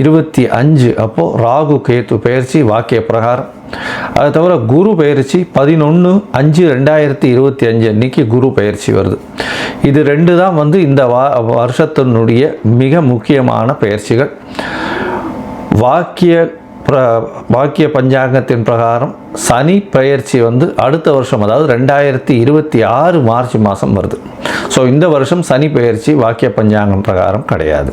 இருபத்தி அஞ்சு. அப்போது ராகு கேத்து பயிற்சி வாக்கிய பிரகாரம். அதை தவிர குரு பயிற்சி பதினொன்று அஞ்சு ரெண்டாயிரத்தி இருபத்தி அஞ்சு. அன்னைக்கு குரு பயிற்சி வருது. இது ரெண்டு தான் வந்து இந்த வா வருஷத்தினுடைய மிக முக்கியமான பயிற்சிகள் வாக்கிய பிர வாக்கிய பஞ்சாங்கத்தின் பிரகாரம் சனி பயிற்சி வந்து அடுத்த வருஷம் அதாவது ரெண்டாயிரத்தி இருபத்தி ஆறு மார்ச் மாதம் வருது. ஸோ இந்த வருஷம் சனி பயிற்சி வாக்கிய பஞ்சாங்கம் பிரகாரம் கிடையாது.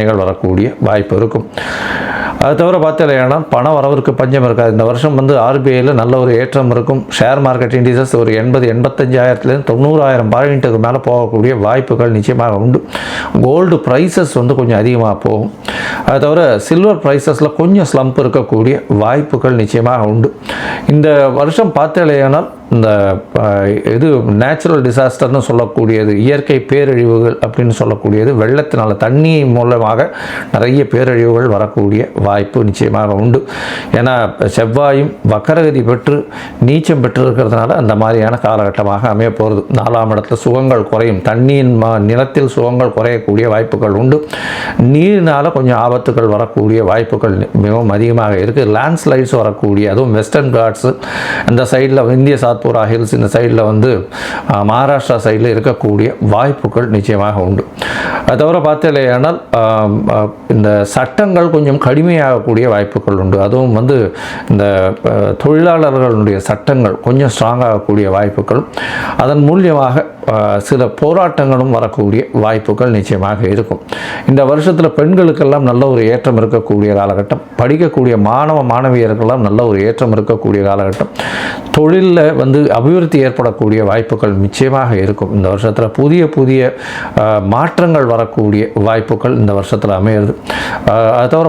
பிரச்சனைகள் வரக்கூடிய வாய்ப்பு இருக்கும். அது தவிர பார்த்தீங்கன்னா பண வரவிற்கு பஞ்சம் இருக்காது. இந்த வருஷம் வந்து ஆர்பிஐயில் நல்ல ஒரு ஏற்றம் இருக்கும். ஷேர் மார்க்கெட் இண்டிசஸ் ஒரு எண்பது எண்பத்தஞ்சாயிரத்துலேருந்து தொண்ணூறாயிரம் பாயிண்ட்டுக்கு மேலே போகக்கூடிய வாய்ப்புகள் நிச்சயமாக உண்டு. கோல்டு ப்ரைஸஸ் வந்து கொஞ்சம் அதிகமாக போகும். அது தவிர சில்வர் ப்ரைஸஸில் கொஞ்சம் ஸ்லம்ப் இருக்கக்கூடிய வாய்ப்புகள் நிச்சயமாக உண்டு. இந்த வருஷம் பார்த்தீங்கன்னா இந்த இது நேச்சுரல் டிசாஸ்டர்னு சொல்லக்கூடியது இயற்கை பேரழிவுகள் அப்படின்னு சொல்லக்கூடியது வெள்ளத்தினால் தண்ணி மூலமாக நிறைய பேரழிவுகள் வரக்கூடிய வாய்ப்பு நிச்சயமாக உண்டு. ஏன்னா செவ்வாயும் வக்கரகதி பெற்று நீச்சம் பெற்று இருக்கிறதுனால அந்த மாதிரியான காலகட்டமாக அமைய போகிறது நாலாம் இடத்துல சுகங்கள் குறையும். தண்ணியின் மா நிலத்தில் சுகங்கள் குறையக்கூடிய வாய்ப்புகள் உண்டு. நீரினால் கொஞ்சம் ஆபத்துகள் வரக்கூடிய வாய்ப்புகள் மிகவும் அதிகமாக இருக்குது லேண்ட்ஸ்லைட்ஸ் வரக்கூடிய அதுவும் வெஸ்டர்ன் காட்ஸு அந்த சைடில் இந்திய சாத்பூரா ஹில்ஸ் இந்த சைடில் வந்து மகாராஷ்டிரா சைடில் இருக்கக்கூடிய வாய்ப்புகள் நிச்சயமாக உண்டு. அது தவிர பார்த்தீங்களேனால் இந்த சட்டங்கள் கொஞ்சம் கடுமையாகக்கூடிய வாய்ப்புகள் உண்டு. அதுவும் வந்து இந்த தொழிலாளர்களுடைய சட்டங்கள் கொஞ்சம் ஸ்ட்ராங்காகக்கூடிய வாய்ப்புகள் அதன் மூலியமாக சில போராட்டங்களும் வரக்கூடிய வாய்ப்புகள் நிச்சயமாக இருக்கும். இந்த வருஷத்தில் பெண்களுக்கெல்லாம் நல்ல ஒரு ஏற்றம் இருக்கக்கூடிய காலகட்டம். படிக்கக்கூடிய மாணவ மாணவியர்களெல்லாம் நல்ல ஒரு ஏற்றம் இருக்கக்கூடிய காலகட்டம். தொழிலில் வந்து அபிவிருத்தி ஏற்படக்கூடிய வாய்ப்புகள் நிச்சயமாக இருக்கும். இந்த வருஷத்தில் புதிய புதிய மாற்றங்கள் வரக்கூடிய வாய்ப்புகள் இந்த வருஷத்தில் அமையிறது. அது தவிர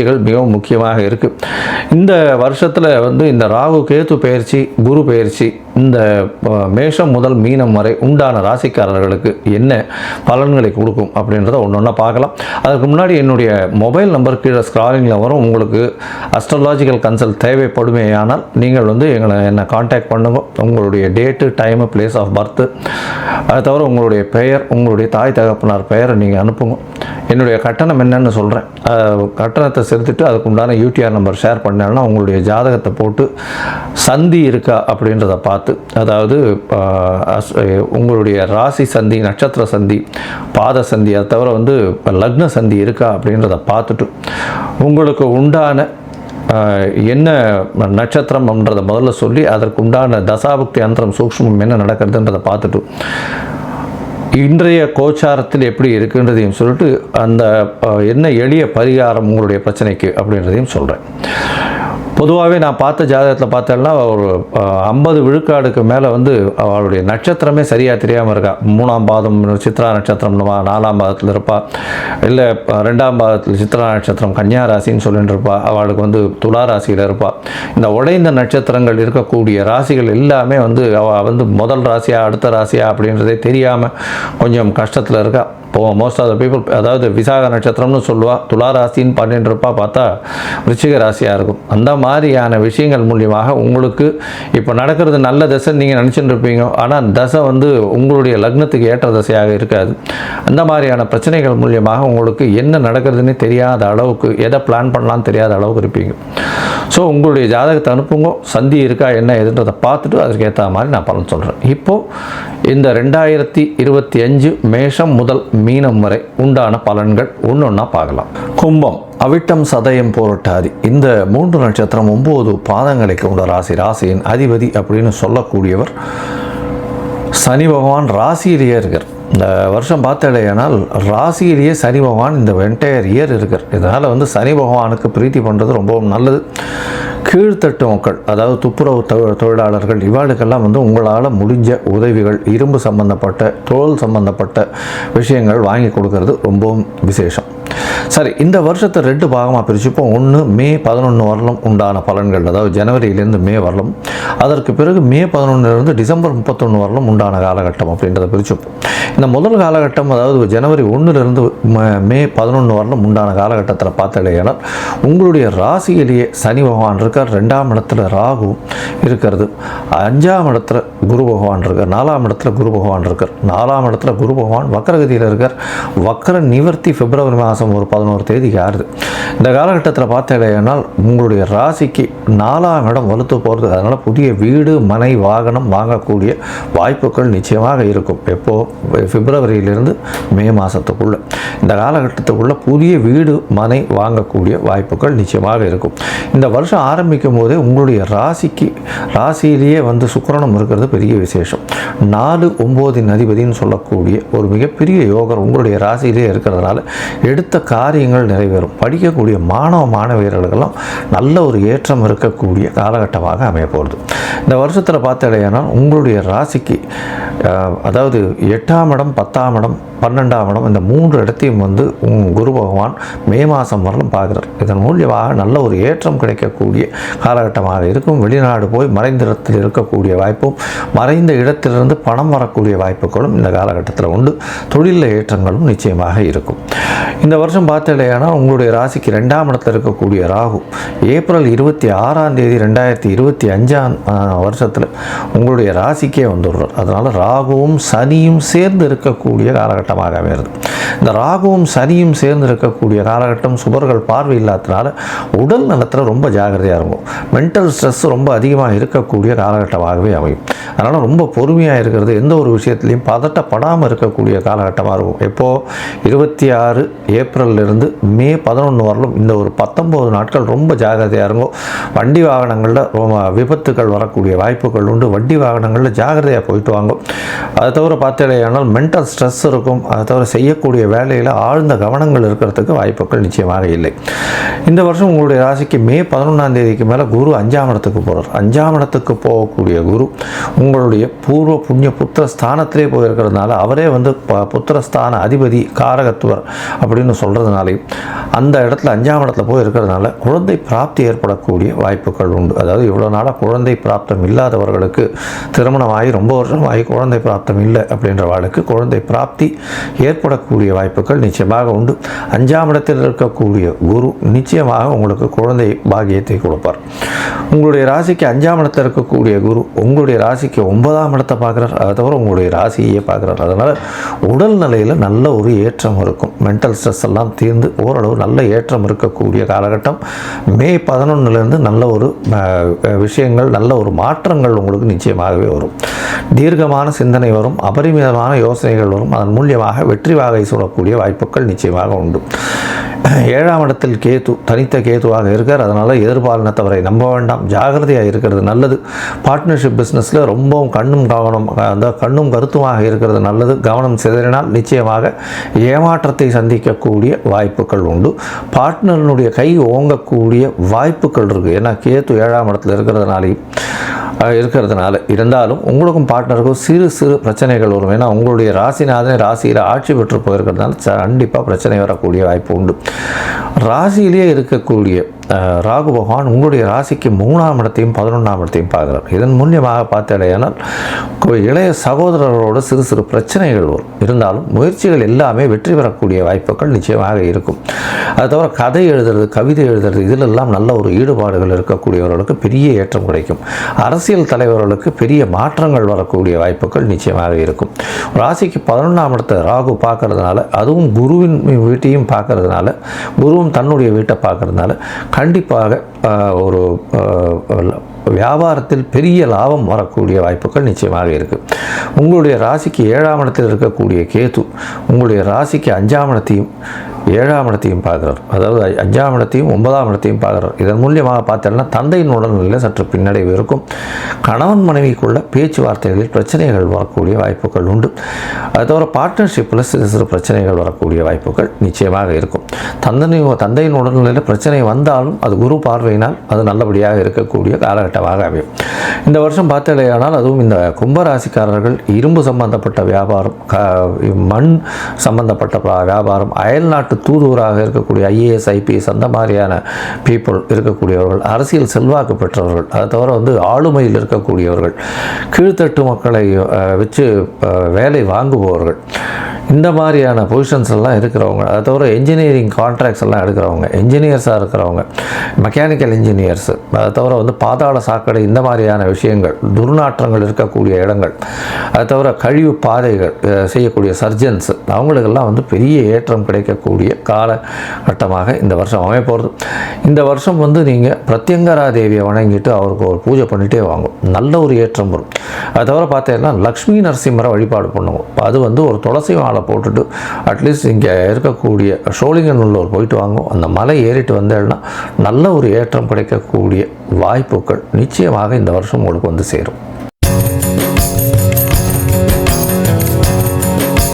பயிற்சிகள் மிகவும் முக்கியமாக இருக்குது இந்த வருஷத்தில் வந்து இந்த ராகு கேத்து பயிற்சி குரு பயிற்சி இந்த மேஷம் முதல் மீனம் வரை உண்டான ராசிக்காரர்களுக்கு என்ன பலன்களை கொடுக்கும் அப்படின்றத ஒன்று ஒன்றா பார்க்கலாம். அதுக்கு முன்னாடி என்னுடைய மொபைல் நம்பர் கீழே ஸ்க்ராலிங்கில் வரும். உங்களுக்கு அஸ்ட்ராலாஜிக்கல் கன்சல்ட் தேவைப்படுமேயானால் நீங்கள் வந்து எங்களை என்னை காண்டாக்ட் பண்ணுங்க. உங்களுடைய date time place of birth அதை தவிர உங்களுடைய பெயர் உங்களுடைய தாய் தகப்பனார் பெயரை நீங்கள் அனுப்புங்க. என்னுடைய கட்டணம் என்னன்னு சொல்கிறேன் கட்டணத்தை செலுத்திட்டு அதுக்கு உண்டான யூடிஆர் நம்பர் ஷேர் பண்ணேன்னா உங்களுடைய ஜாதகத்தை போட்டு சந்தி இருக்கா அப்படின்றத பார்த்து அதாவது உங்களுடைய ராசி சந்தி நட்சத்திர சந்தி பாத சந்தி அதை தவிர வந்து லக்ன சந்தி இருக்கா அப்படின்றத பார்த்துட்டு உங்களுக்கு உண்டான என்ன நட்சத்திரம்ன்றதை முதல்ல சொல்லி அதற்கு உண்டான தசாபுக்தி அந்தரம் சூக்ஷ்மம் என்ன நடக்கிறதுன்றதை பார்த்துட்டு இன்றைய கோச்சாரத்தில் எப்படி இருக்குன்றதையும் சொல்லிட்டு அந்த என்ன எளிய பரிகாரம் உங்களுடைய பிரச்சனைக்கு அப்படின்றதையும் சொல்கிறேன் பொதுவாகவே நான் பார்த்த ஜாதகத்தில் பார்த்தேன்னா ஒரு ஐம்பது விழுக்காடுக்கு மேலே வந்து அவளுடைய நட்சத்திரமே சரியாக தெரியாமல் இருக்கா. மூணாம் பாதம் சித்ரா நட்சத்திரம்னுவா நாலாம் பாதத்தில் இருப்பா. இல்லை ரெண்டாம் பாதத்தில் சித்ரா நட்சத்திரம் கன்னியா ராசின்னு சொல்லிட்டு இருப்பா. அவளுக்கு வந்து துலா ராசியில் இருப்பா. இந்த உடைந்த நட்சத்திரங்கள் இருக்கக்கூடிய ராசிகள் எல்லாமே வந்து அவள் வந்து முதல் ராசியா அடுத்த ராசியா அப்படின்றதே தெரியாமல் கொஞ்சம் கஷ்டத்தில் இருக்கா. இப்போ மோஸ்ட் ஆஃப் த பீப்புள் அதாவது விசாக நட்சத்திரம்னு சொல்லுவாள் துளா ராசின்னு பண்ணிட்டு இருப்பா பார்த்தா ரிச்சிக ராசியாக இருக்கும். அந்த மாதிரியான விஷயங்கள் மூலியமாக உங்களுக்கு இப்போ நடக்கிறது நல்ல தசை நீங்கள் நினச்சிட்டு இருப்பீங்க ஆனால் தசை வந்து உங்களுடைய லக்னத்துக்கு ஏற்ற தசையாக இருக்காது. அந்த மாதிரியான பிரச்சனைகள் மூலியமாக உங்களுக்கு என்ன நடக்கிறதுன்னு தெரியாத அளவுக்கு எதை பிளான் பண்ணலாம்னு தெரியாத அளவுக்கு இருப்பீங்க. ஸோ உங்களுடைய ஜாதகத்தை அனுப்புங்க. சந்தி இருக்கா என்ன எதுன்றதை பார்த்துட்டு அதற்கு ஏற்ற மாதிரி நான் பலன் சொல்கிறேன் இப்போது இந்த ரெண்டாயிரத்தி இருபத்தி அஞ்சு மேஷம் முதல் மீனம் வரை உண்டான பலன்கள் ஒன்று ஒன்றா பார்க்கலாம். கும்பம் அவிட்டம் சதயம் போரட்டாதி. இந்த மூன்று நட்சத்திரம் ஒம்பது பாதங்களை கொண்ட ராசி ராசியின் அதிபதி அப்படின்னு சொல்லக்கூடியவர் சனி பகவான் ராசியிலேயே இருக்கிறார் இந்த வருஷம் பார்த்தடையானால் ராசியிலேயே சனி பகவான் இந்த வெண்டையர் இயர் இருக்கார் இதனால் வந்து சனி பகவானுக்கு பிரீத்தி பண்ணுறது ரொம்பவும் நல்லது. கீழ்த்தட்டு மக்கள் அதாவது துப்புரவு தொ- தொழிலாளர்கள் இவாளுக்கெல்லாம் வந்து உங்களால் முடிஞ்ச உதவிகள் இரும்பு சம்பந்தப்பட்ட தோல் சம்பந்தப்பட்ட விஷயங்கள் வாங்கி கொடுக்கறது ரொம்பவும் விசேஷம். சரி இந்த வருஷத்தை ரெண்டு பாகமாக பிரிச்சுப்போம் ஒன்று மே பதினொன்று வரலும் உண்டான பலன்கள் அதாவது ஜனவரியிலேருந்து மே வரலும் அதற்கு பிறகு மே பதினொன்றுலேருந்து டிசம்பர் முப்பத்தொன்று வரலும் உண்டான காலகட்டம் அப்படின்றத பிரிச்சுப்போம். இந்த முதல் காலகட்டம் அதாவது ஜனவரி ஒன்றுலேருந்து மே பதினொன்று வரலும் உண்டான காலகட்டத்தில் பார்த்தாலேயானால் உங்களுடைய ராசியிலேயே சனி பகவான் இருக்கார் ரெண்டாம் இடத்துல ராகு இருக்கிறது அஞ்சாம் இடத்துல குரு பகவான் இருக்கார் நாலாம் இடத்துல குரு பகவான் இருக்கார் நாலாம் இடத்துல குரு பகவான் வக்கரகதியில் இருக்கார் வக்கர நிவர்த்தி பிப்ரவரி மாதம் ஒரு பதினோரு தேதிக்கு ஆறுது. இந்த காலகட்டத்தில் பார்த்தேனால் உங்களுடைய ராசிக்கு நாலாம் இடம் வலுத்து போகிறது அதனால் புதிய வீடு மனை வாகனம் வாங்கக்கூடிய வாய்ப்புகள் நிச்சயமாக இருக்கும். எப்போ? பிப்ரவரியிலிருந்து மே மாதத்துக்குள்ளே இந்த காலகட்டத்துக்குள்ளே புதிய வீடு மனை வாங்கக்கூடிய வாய்ப்புகள் நிச்சயமாக இருக்கும். இந்த வருஷம் ஆரம்பிக்கும் போதே உங்களுடைய ராசிக்கு ராசியிலேயே வந்து சுக்கிரனம் இருக்கிறது பெரிய விசேஷம். நாலு ஒம்போதின் அதிபதினு சொல்லக்கூடிய ஒரு மிகப்பெரிய யோகர் உங்களுடைய ராசியிலே இருக்கிறதுனால எடுத்த கார் காரியங்கள் நிறைவேறும். படிக்கக்கூடிய மாணவ மாணவியர்களுக்கெல்லாம் நல்ல ஒரு ஏற்றம் இருக்கக்கூடிய காலகட்டமாக அமைய போகிறது இந்த வருஷத்தில் பார்த்தடையானால் உங்களுடைய ராசிக்கு அதாவது எட்டாம் இடம் பத்தாம் இடம் பன்னெண்டாம் இடம் இந்த மூன்று இடத்தையும் வந்து உம் குரு பகவான் மே மாதம் வரலும் பார்க்குறார். இதன் மூலியமாக நல்ல ஒரு ஏற்றம் கிடைக்கக்கூடிய காலகட்டமாக இருக்கும். வெளிநாடு போய் மறைந்த இடத்தில் இருக்கக்கூடிய வாய்ப்பும் மறைந்த இடத்திலிருந்து பணம் வரக்கூடிய வாய்ப்புகளும் இந்த காலகட்டத்தில் உண்டு. தொழிலில் ஏற்றங்களும் நிச்சயமாக இருக்கும். இந்த வருஷம் பார்த்தலையானா உங்களுடைய ராசிக்கு ரெண்டாம் இடத்துல இருக்கக்கூடிய ராகு ஏப்ரல் இருபத்தி ஆறாம் தேதி ரெண்டாயிரத்தி இருபத்தி அஞ்சாம் வருஷத்தில் உங்களுடைய ராசிக்கே வந்துடுறார். அதனால் ராகுவும் சனியும் சேர்ந்து இருக்கக்கூடிய காலகட்டமாக அமைகிறது இந்த ராகுவும் சனியும் சேர்ந்து இருக்கக்கூடிய காலகட்டம் சுபர்கள் பார்வை இல்லாததுனால உடல் நலத்தில் ரொம்ப ஜாகிரதையாக இருக்கும். மென்டல் ஸ்ட்ரெஸ் ரொம்ப அதிகமாக இருக்கக்கூடிய காலகட்டமாகவே அமையும். அதனால் ரொம்ப பொறுமையாக இருக்கிறது எந்த ஒரு விஷயத்துலையும் பதட்டப்படாமல் இருக்கக்கூடிய காலகட்டமாக இருக்கும். எப்போது இருபத்தி ஆறு ஏப்ரல்லிருந்து மே பதினொன்று வரலும் இந்த ஒரு பத்தொம்போது நாட்கள் ரொம்ப ஜாகிரதையாக இருக்கும் வண்டி வாகனங்களில் ரொம்ப விபத்துகள் வரக்கூடிய வாய்ப்புகள் உண்டு. வண்டி வாகனங்களில் ஜாகிரதையாக போயிட்டு வாங்க. அதை தவிர பார்த்தீங்கன்னா மென்டல் ஸ்ட்ரெஸ் இருக்கும். அதை தவிர செய்யக்கூடிய வேலையில் ஆழ்ந்த கவனங்கள் இருக்கிறதுக்கு வாய்ப்புகள் நிச்சயமாக இல்லை. இந்த வருஷம் உங்களுடைய ராசிக்கு மே பதினொன்றாம் தேதிக்கு மேலே குரு அஞ்சாம் இடத்துக்கு போகிறார் அஞ்சாம் இடத்துக்கு போகக்கூடிய குரு உங்களுடைய பூர்வ புண்ணிய புத்திர ஸ்தானத்திலே போயிருக்கிறதுனால அவரே வந்து ப- புத்திரஸ்தான அதிபதி காரகத்துவர். அப்படின்னு சொல்கிறதுனாலையும் அந்த இடத்துல அஞ்சாம் இடத்துல போய் இருக்கிறதுனால குழந்தை பிராப்தி ஏற்படக்கூடிய வாய்ப்புகள் உண்டு. அதாவது இவ்வளோ நாளாக குழந்தை பிராப்தம் இல்லாதவர்களுக்கு திருமணம் ஆகி ரொம்ப வருஷம் ஆகி குழந்தை பிராப்தம் இல்லை அப்படின்ற வாழ்க்கை குழந்தை பிராப்தி ஏற்படக்கூடிய வாய்ப்புகள் நிச்சயமாக உண்டு. அஞ்சாம் இடத்தில் இருக்கக்கூடிய குரு நிச்சயமாக உங்களுக்கு குழந்தை பாக்கியத்தை கொடுப்பார். உங்களுடைய ராசிக்கு அஞ்சாம் இடத்தில் இருக்கக்கூடிய குரு உங்களுடைய ராசிக்கு ஒன்பதாம் இடத்தை பார்க்குறார். அதை தவிர உங்களுடைய ராசியை பார்க்குறார். அதனால் உடல் நிலையில் நல்ல ஒரு ஏற்றம் இருக்கும். மென்டல் ஸ்ட்ரெஸ் எல்லாம் தீர்ந்து ஓரளவு நல்ல ஏற்றம் இருக்கக்கூடிய காலகட்டம். மே பதினொன்னுலேருந்து நல்ல ஒரு விஷயங்கள் நல்ல ஒரு மாற்றங்கள் உங்களுக்கு நிச்சயமாகவே வரும். தீர்க்கமான சிந்தனை வரும் அபரிமிதமான யோசனைகள் வரும் அதன் மூலியமாக வெற்றி வாகை சூடக்கூடிய வாய்ப்புகள் நிச்சயமாக உண்டு. ஏழாம் இடத்தில் கேது தனித்த கேதுவாக இருக்கார். அதனால் எதிர்பாலினத்தவரை நம்ப வேண்டாம். ஜாகிரதையாக இருக்கிறது நல்லது. பார்ட்னர்ஷிப் பிஸ்னஸில் ரொம்பவும் கண்ணும் கவனம் அந்த கண்ணும் கருத்துமாக இருக்கிறது நல்லது. கவனம் சிதறினால் நிச்சயமாக ஏமாற்றத்தை சந்திக்கக்கூடிய வாய்ப்புகள் உண்டு. பார்ட்னரினுடைய கை ஓங்கக்கூடிய வாய்ப்புகள் இருக்குது ஏன்னா கேது ஏழாம் இடத்தில் இருக்கிறதுனாலையும் இருக்கிறதுனால. இருந்தாலும் உங்களுக்கும் பார்ட்னருக்கும் சிறு சிறு பிரச்சனைகள் வரும். ஏன்னா உங்களுடைய ராசிநாதனை ராசியில் ஆட்சி பெற்று போயிருக்கிறதுனால கண்டிப்பாக பிரச்சனை வரக்கூடிய வாய்ப்பு உண்டு. ராசியிலேயே இருக்கக்கூடிய ராகு பகவான் உங்களுடைய ராசிக்கு மூணாம் இடத்தையும் பதினொன்றாம் இடத்தையும் பார்க்குறார். இதன் மூலியமாக பார்த்தடையானால் இளைய சகோதரர்களோட சிறு சிறு பிரச்சனைகள் வரும். இருந்தாலும் முயற்சிகள் எல்லாமே வெற்றி பெறக்கூடிய வாய்ப்புகள் நிச்சயமாக இருக்கும். அது தவிர கதை எழுதுறது கவிதை எழுதுறது இதிலெல்லாம் நல்ல ஒரு ஈடுபாடுகள் இருக்கக்கூடியவர்களுக்கு பெரிய ஏற்றம் கிடைக்கும். அரசியல் தலைவர்களுக்கு பெரிய மாற்றங்கள் வரக்கூடிய வாய்ப்புகள் நிச்சயமாக இருக்கும். ராசிக்கு பதினொன்றாம் இடத்தை ராகு பார்க்கறதுனால அதுவும் குருவின் வீட்டையும் பார்க்கறதுனால குருவும் தன்னுடைய வீட்டை பார்க்கறதுனால கண்டிப்பாக ஒரு வியாபாரத்தில் பெரிய லாபம் வரக்கூடிய வாய்ப்புகள் நிச்சயமாக இருக்குது உங்களுடைய ராசிக்கு ஏழாம் இடத்தில் இருக்கக்கூடிய கேது உங்களுடைய ராசிக்கு அஞ்சாம் இடத்தையும் ஏழாம் இடத்தையும் பார்க்குறார். அதாவது அஞ்சாம் இடத்தையும் ஒன்பதாம் இடத்தையும் பார்க்குறார். இதன் மூலியமாக பார்த்தோம்னா தந்தையின் உடல்நிலையில் சற்று பின்னடைவு இருக்கும். கணவன் மனைவிக்குள்ள பேச்சுவார்த்தைகளில் பிரச்சனைகள் வரக்கூடிய வாய்ப்புகள் உண்டு. அது தவிர பார்ட்னர்ஷிப்பில் சிறு சிறு பிரச்சனைகள் வரக்கூடிய வாய்ப்புகள் நிச்சயமாக இருக்கும். தந்தை தந்தையின் உடல்நிலையில் பிரச்சனை வந்தாலும் அது குரு பார்வையினால் அது நல்லபடியாக இருக்கக்கூடிய காலகட்டமாக அமையும். இந்த வருஷம் பார்த்தலையானால் அதுவும் இந்த கும்பராசிக்காரர்கள் இரும்பு சம்பந்தப்பட்ட வியாபாரம் க மண் சம்பந்தப்பட்ட வியாபாரம் அயல்நாட்டு தூதுவராக இருக்கக்கூடிய ஐஏஎஸ் ஐபிஎஸ் அந்த மாதிரியான பீப்புள் இருக்கக்கூடியவர்கள் அரசியல் செல்வாக்கு பெற்றவர்கள் அதை தவிர வந்து ஆளுமையில் இருக்கக்கூடியவர்கள் கீழ்த்தட்டு மக்களை வச்சு வேலை வாங்குபவர்கள் இந்த மாதிரியான பொசிஷன்ஸ் எல்லாம் இருக்கிறவங்க அதை தவிர இன்ஜினியரிங் கான்ட்ராக்ட்ஸ் எல்லாம் எடுக்கிறவங்க இன்ஜினியர்ஸாக இருக்கிறவங்க மெக்கானிக்கல் இன்ஜினியர்ஸ் அதை தவிர வந்து பாதாள சாக்கடை இந்த மாதிரியான விஷயங்கள் துர்நாற்றங்கள் இருக்கக்கூடிய இடங்கள் அதை தவிர கழிவு பாதைகள் செய்யக்கூடிய சர்ஜன்ஸ் அவங்களுக்கெல்லாம் வந்து பெரிய ஏற்றம் கிடைக்கக்கூடிய காலகட்டமாக இந்த வருஷம் அமைப்போகிறது இந்த வருஷம் வந்து நீங்கள் பிரத்யங்கரா தேவியை வணங்கிட்டு அவருக்கு ஒரு பூஜை பண்ணிகிட்டே வாங்கும் நல்ல ஒரு ஏற்றம் வரும். அதை தவிர பார்த்தீங்கன்னா லக்ஷ்மி நரசிம்மரை வழிபாடு பண்ணுவோம். அது வந்து ஒரு துளசி மாலை போட்டுட்டு அட்லீஸ்ட் இங்கே இருக்கக்கூடிய சோழிங்கநல்லூர் போயிட்டு வாங்கும் அந்த மலை ஏறிட்டு வந்தேன்னா நல்ல ஒரு ஏற்றம் கிடைக்கக்கூடிய வாய்ப்புகள் நிச்சயமாக இந்த வருஷம் உங்களுக்கு வந்து சேரும்.